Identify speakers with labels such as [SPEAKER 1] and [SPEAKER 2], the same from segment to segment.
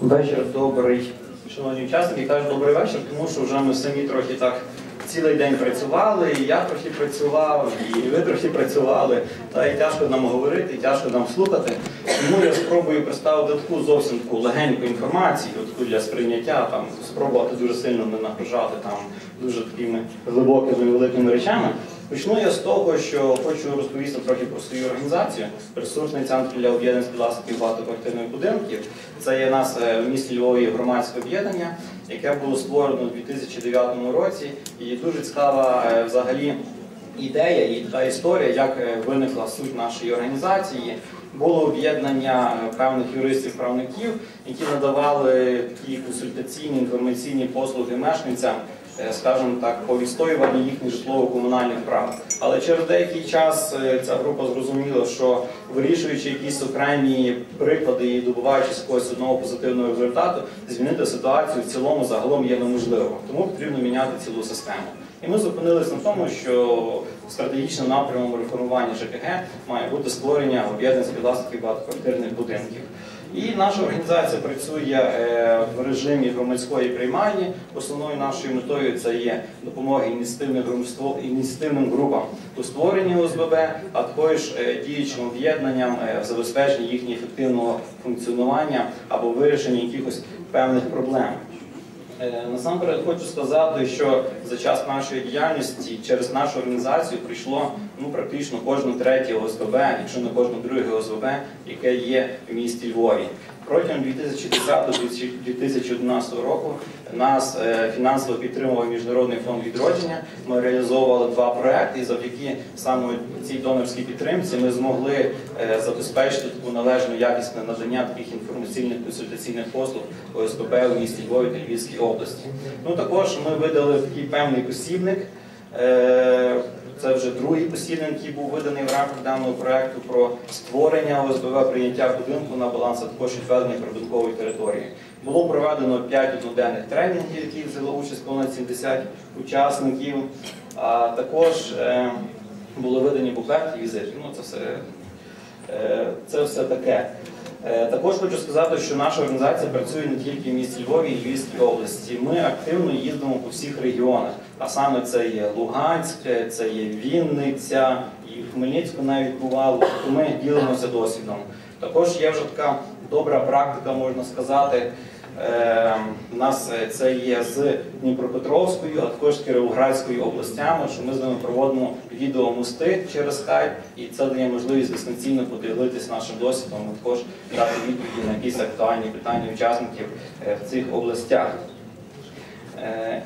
[SPEAKER 1] Вечір добрий, шановні учасники. Кажу добрий вечір, тому що вже ми самі трохи так цілий день працювали, і я трохи працював, і ви трохи працювали. Та і тяжко нам говорити, і тяжко нам слухати. Тому я спробую представити таку зовсім таку легеньку інформацію, таку для сприйняття, там спробувати дуже сильно не нагружати там дуже такими глибокими великими речами. Почну я з того, що хочу розповісти трохи про свою організацію. Ресурсний центр для об'єднань співвласників багатоквартирних будинків. Це є нас е, в місті Львові громадське об'єднання, яке було створено у 2009 році. І дуже цікава е, взагалі ідея і така історія, як е, виникла суть нашої організації. Було об'єднання певних юристів-правників, які надавали такі консультаційні інформаційні послуги мешканцям скажімо так, по відстоюванні їхніх житлово-комунальних прав. Але через деякий час е, ця група зрозуміла, що вирішуючи якісь окремі приклади і добуваючись якогось одного позитивного результату, змінити ситуацію в цілому загалом є неможливо. Тому потрібно міняти цілу систему. І ми зупинилися на тому, що стратегічним напрямом реформування ЖКГ має бути створення об'єднань співвласників багатоквартирних будинків. І наша організація працює е, в режимі громадської приймальні. Основною нашою метою це є допомога ініціативним групам у створенні ОСББ, а також е, діючим об'єднанням е, в забезпеченні їхнього ефективного функціонування або вирішення якихось певних проблем. Е, Насамперед хочу сказати, що за час нашої діяльності через нашу організацію прийшло ну практично кожне третє ОСББ, якщо не кожне друге ОСББ, яке є в місті Львові. Протягом 2010-2011 року нас е, фінансово підтримував Міжнародний фонд відродження. Ми реалізовували два проекти, і завдяки саме цій донорській підтримці ми змогли е, забезпечити таку належну якісне надання таких інформаційних консультаційних послуг ОСББ у місті Львові та Львівській області. Ну також ми видали такий певний посібник. Це вже другий посібник, який був виданий в рамках даного проекту про створення ОСББ, прийняття будинку на баланс, також відведення прибудинкової території. Було проведено 5 одноденних тренінгів, в яких взяло участь понад 70 учасників. А також е, були видані буклети і візити. Ну, це все, е, це все таке. Е, Також хочу сказати, що наша організація працює не тільки в місті Львові і Львівській області. Ми активно їздимо по всіх регіонах. А саме це є Луганськ, це є Вінниця, і в Хмельницьку навіть бувало. Тобто ми ділимося досвідом. Також є вже така добра практика, можна сказати. Е, У нас е, це є з Дніпропетровською, а також з Кіровоградською областями, що ми з ними проводимо відеомости через скайп, і це дає можливість дистанційно поділитися нашим досвідом, а також дати відповіді на якісь актуальні питання учасників е, в цих областях. Е,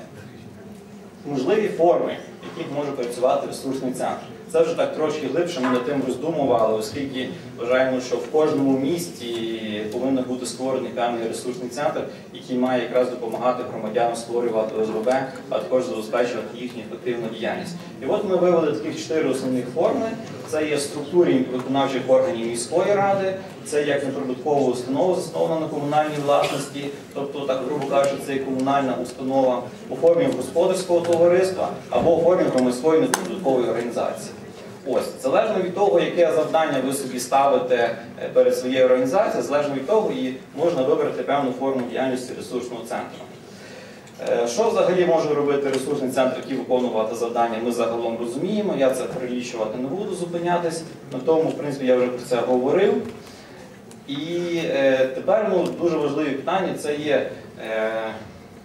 [SPEAKER 1] Можливі форми, в яких може працювати ресурсний центр. Це вже так трошки глибше ми над тим роздумували, оскільки вважаємо, що в кожному місті повинен бути створений певний ресурсний центр, який має якраз допомагати громадянам створювати ОСББ, а також забезпечувати їхню ефективну діяльність. І от ми вивели таких чотири основних форми. Це є структурі виконавчих органів міської ради, це як неприбуткова установа, заснована на комунальній власності, тобто, так грубо кажучи, це комунальна установа у формі господарського товариства або у формі громадської неприбуткової організації. Ось, залежно від того, яке завдання ви собі ставите е, перед своєю організацією, залежно від того, і можна вибрати певну форму діяльності ресурсного центру. Е, Що взагалі може робити ресурсний центр, який виконувати завдання, ми загалом розуміємо. Я це перелічувати не буду зупинятись. На тому, в принципі, я вже про це говорив. І е, тепер ну, дуже важливі питання це є е,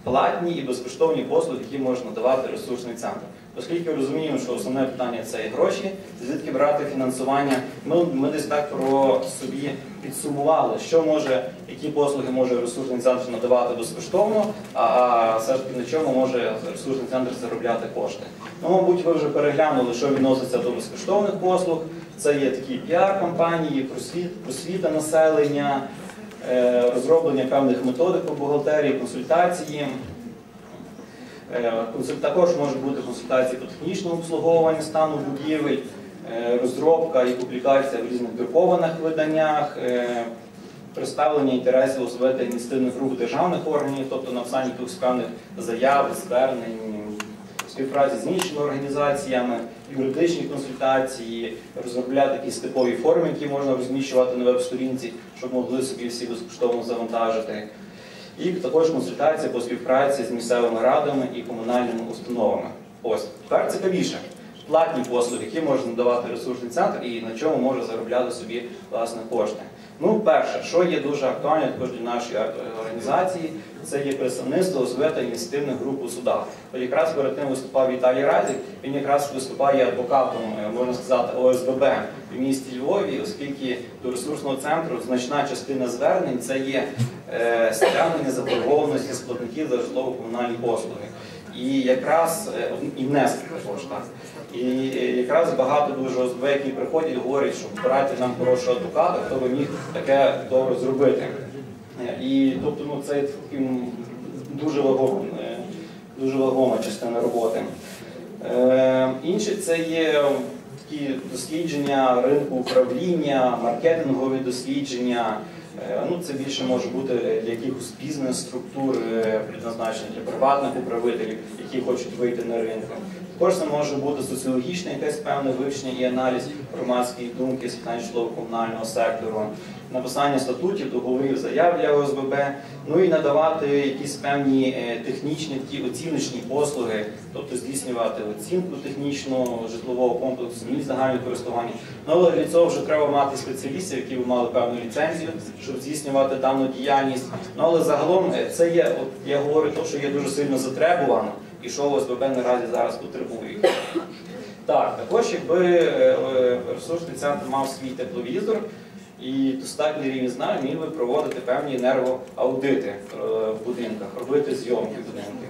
[SPEAKER 1] платні і безкоштовні послуги, які може надавати ресурсний центр. Оскільки розуміємо, що основне питання це і гроші, звідки брати фінансування, ми, ми десь так про собі підсумували, що може, які послуги може ресурсний центр надавати безкоштовно, а все ж таки на чому може ресурсний центр заробляти кошти. Ну, мабуть, ви вже переглянули, що відноситься до безкоштовних послуг. Це є такі піар-кампанії, просвіта населення, розроблення певних методик по бухгалтерії, консультації. Е, Також можуть бути консультації по технічному обслуговуванню стану будівель, е, розробка і публікація в різних друкованих виданнях, е, представлення інтересів та ініціативних груп державних органів, тобто написання певних заяв, звернень, співпраці з іншими організаціями, юридичні консультації, розробляти якісь типові форми, які можна розміщувати на веб-сторінці, щоб могли собі всі безкоштовно завантажити. і також консультації по співпраці з місцевими радами і комунальними установами. Ось тепер цікавіше. Платні послуги, які може надавати ресурсний центр і на чому може заробляти собі власне кошти. Ну, перше, що є дуже актуально також для нашої організації, це є представництво та ініціативних груп у судах. От якраз перед тим виступав Віталій Радик, він якраз виступає адвокатом, е, можна сказати, ОСББ в місті Львові, оскільки до ресурсного центру значна частина звернень це є е, стягнення заборгованості складників за житлово-комунальні послуги. І якраз е, і внески також так. І якраз багато дуже ОСБ, які приходять, говорять, що брати нам хорошого адвоката, хто би міг таке добре зробити. Е, І тобто, ну це таким дуже вагома, е, дуже вагома частина роботи. Е, Інше це є такі дослідження ринку управління, маркетингові дослідження. Е, Ну, це більше може бути для якихось бізнес-структур, е, для приватних управителів, які хочуть вийти на ринок. Також може бути соціологічне якесь певне вивчення і аналіз громадської думки з питань житлово-комунального сектору, написання статутів, договорів, заяв для ОСББ, ну і надавати якісь певні е, технічні такі оціночні послуги, тобто здійснювати оцінку технічного житлового комплексу, місць загального користування. Ну, але для цього вже треба мати спеціалістів, які б мали певну ліцензію, щоб здійснювати дану діяльність. Ну але загалом е, це є, от я говорю, то, що є дуже сильно затребувано і що ОСББ наразі зараз потребує. Так, також якби е, ресурсний центр мав свій тепловізор і достатній рівень знань, міг би проводити певні енергоаудити е, в будинках, робити зйомки будинків.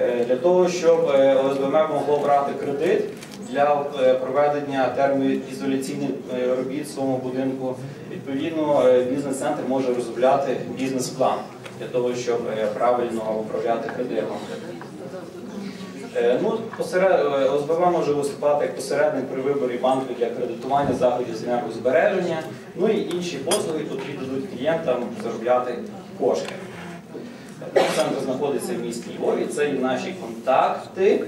[SPEAKER 1] Е, Для того, щоб ОСББ могло брати кредит для проведення термоізоляційних робіт в своєму будинку, відповідно бізнес-центр може розробляти бізнес-план для того, щоб правильно управляти кредитом. Е, Ну, посеред... е, ОСББ може виступати як посередник при виборі банку для кредитування заходів з енергозбереження, ну і інші послуги, які дадуть клієнтам заробляти кошти. Центр знаходиться в місті Львові, це і наші контакти.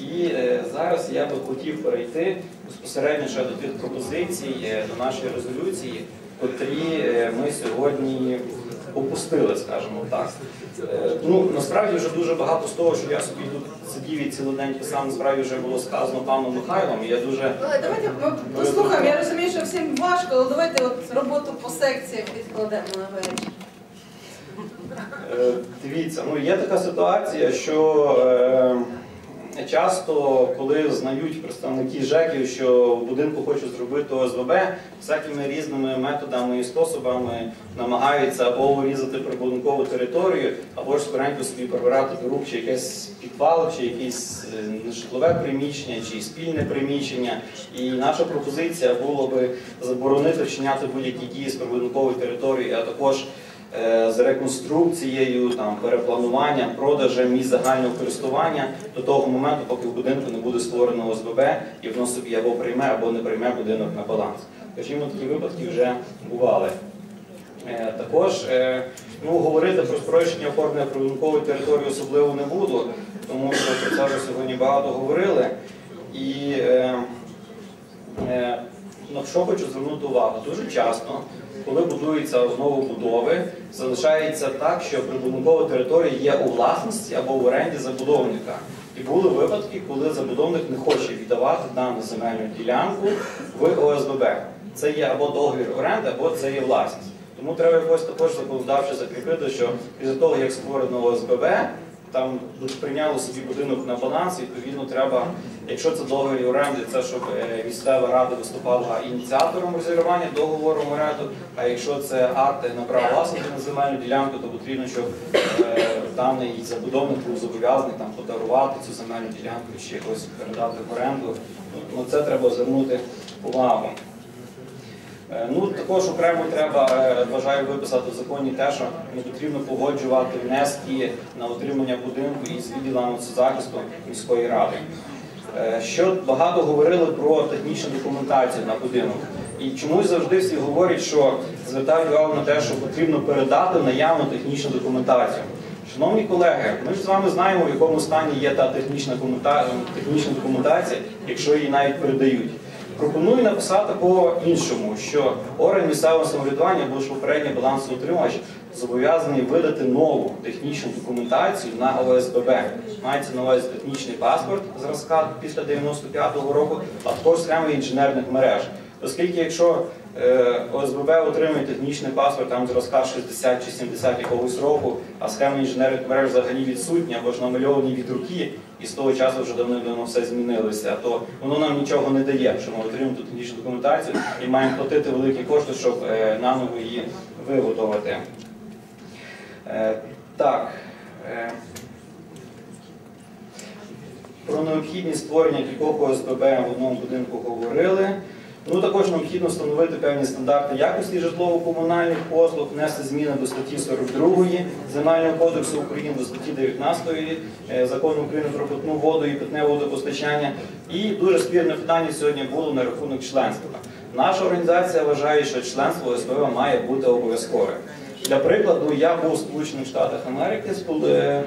[SPEAKER 1] І е, зараз я би хотів перейти безпосередньо ще до тих пропозицій, до нашої резолюції, котрі ми сьогодні опустили, скажімо так. Е, ну, насправді вже дуже багато з того, що я собі тут сидів і цілий день писав, насправді вже було сказано паном Михайлом. І я дуже
[SPEAKER 2] Але давайте ми послухаємо. Я розумію, що всім важко, але давайте от роботу по секціях відкладемо на вечір.
[SPEAKER 1] Е, Дивіться, ну є така ситуація, що е, часто, коли знають представники ЖЕКів, що в будинку хочуть зробити ОСББ, всякими різними методами і способами намагаються або урізати прибудинкову територію, або ж скоренько собі прибирати до рук чи якесь підвал, чи якесь е, житлове приміщення, чи спільне приміщення. І наша пропозиція була би заборонити вчиняти будь-які дії з прибудинкової території, а також з реконструкцією, там, переплануванням, продажем місць загального користування до того моменту, поки в будинку не буде створено ОСББ і воно собі або прийме, або не прийме будинок на баланс. Скажімо, такі випадки вже бували. Е, Також е, ну, говорити про спрощення оформлення прибудинкової території особливо не буду, тому що про це вже сьогодні багато говорили. І е, е, на що хочу звернути увагу? Дуже часто, коли будуються новобудови, залишається так, що прибудинкова територія є у власності або в оренді забудовника. І були випадки, коли забудовник не хоче віддавати дану земельну ділянку в ОСББ. Це є або договір оренди, або це є власність. Тому треба якось також законодавчо закріпити, що після того, як створено ОСББ, там прийняли собі будинок на баланс, відповідно, треба, якщо це договір оренди, це щоб е, місцева рада виступала ініціатором розірвання договору оренду, а якщо це акти на право власності на земельну ділянку, то потрібно, щоб е, даний забудовник був зобов'язаний там подарувати цю земельну ділянку чи якось передати в оренду. Ну, це треба звернути увагу. Е, Ну, також окремо треба, е, вважаю, виписати в законі те, що не потрібно погоджувати внески на отримання будинку із відділами соцзахисту міської ради. Е, Що багато говорили про технічну документацію на будинок. І чомусь завжди всі говорять, що звертають увагу на те, що потрібно передати наявну технічну документацію. Шановні колеги, ми ж з вами знаємо, в якому стані є та технічна документація, якщо її навіть передають. Пропоную написати по-іншому, що орган місцевого самоврядування або ж попередній балансоутримувач зобов'язаний видати нову технічну документацію на ОСББ. Мається на увазі технічний паспорт зразка після 95-го року, а також схеми інженерних мереж. Оскільки якщо ОСББ отримує технічний паспорт там зразка 60 чи 70 якогось року, а схеми інженерних мереж взагалі відсутні або ж намальовані від руки, і з того часу вже давно-давно все змінилося, то воно нам нічого не дає, що ми отримуємо ту технічну документацію і маємо платити великі кошти, щоб е, наново її виготовити. Е, Так. е, Про необхідність створення кількох ОСББ в одному будинку говорили. Ну також необхідно встановити певні стандарти якості житлово-комунальних послуг, внести зміни до статті 42 Земельного кодексу України до статті 19 е, закону України про питну воду і питне водопостачання. І дуже спірне питання сьогодні було на рахунок членства. Наша організація вважає, що членство ОСББ має бути обов'язкове. Для прикладу, я був у Сполучених Штатах Америки е,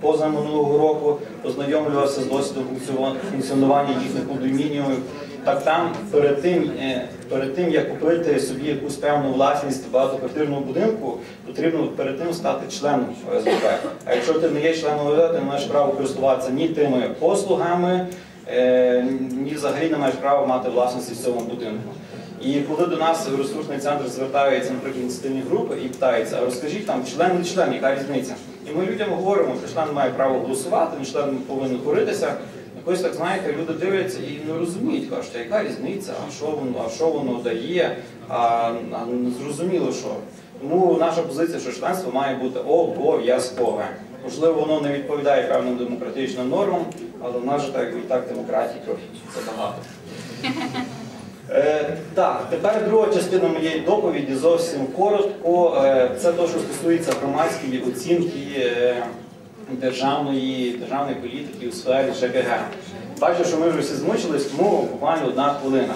[SPEAKER 1] поза минулого року, познайомлювався з досвідом функціон- функціонування їхніх кондомініумів. Так там перед тим, е, перед тим, як купити собі якусь певну власність багатоквартирного будинку, потрібно перед тим стати членом ОСББ. А якщо ти не є членом ОСББ, ти не маєш права користуватися ні тими послугами, е, ні взагалі не маєш права мати власності в цьому будинку. І коли до нас ресурсний центр звертаються, наприклад, ініціативні групи і питаються, а розкажіть там, член не член, яка різниця? І ми людям говоримо, що член має право голосувати, не член повинен коритися. Якось так знаєте, люди дивляться і не розуміють, кажуть, а яка різниця, а що воно, а що воно дає, а, а не зрозуміло що. Тому наша позиція, що членство має бути обов'язкове. Можливо, воно не відповідає певним демократичним нормам, але в нас же так і так демократії трохи забагато. Е, так, тепер друга частина моєї доповіді зовсім коротко. Е, це те, що стосується громадської оцінки е, державної, державної політики у сфері ЖКГ. Бачу, що ми вже всі змучились, тому буквально одна хвилина.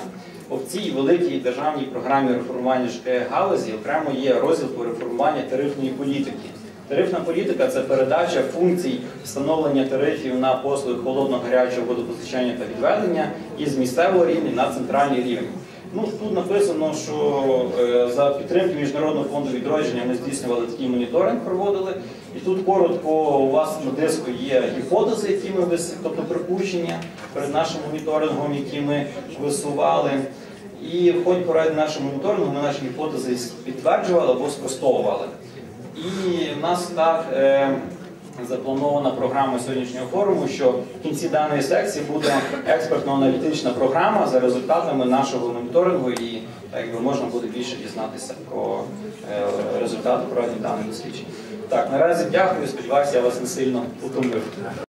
[SPEAKER 1] У цій великій державній програмі реформування ЖКГ галузі окремо є розділ по реформуванню тарифної політики. Тарифна політика це передача функцій встановлення тарифів на послуги холодного гарячого водопостачання та відведення із місцевого рівня на центральний рівень. Ну тут написано, що е, за підтримки Міжнародного фонду відродження ми здійснювали такий моніторинг, проводили. І тут коротко у вас на диску є гіпотези, які ми вис... тобто припущення перед нашим моніторингом, які ми висували. І в ході поради нашого моніторингу ми наші гіпотези підтверджували або спростовували. І в нас так е, запланована програма сьогоднішнього форуму, що в кінці даної секції буде експертно-аналітична програма за результатами нашого моніторингу, і так якби можна буде більше дізнатися про е, результати проведення даних досліджень. Так, наразі дякую. Сподіваюся, я вас не сильно утомив.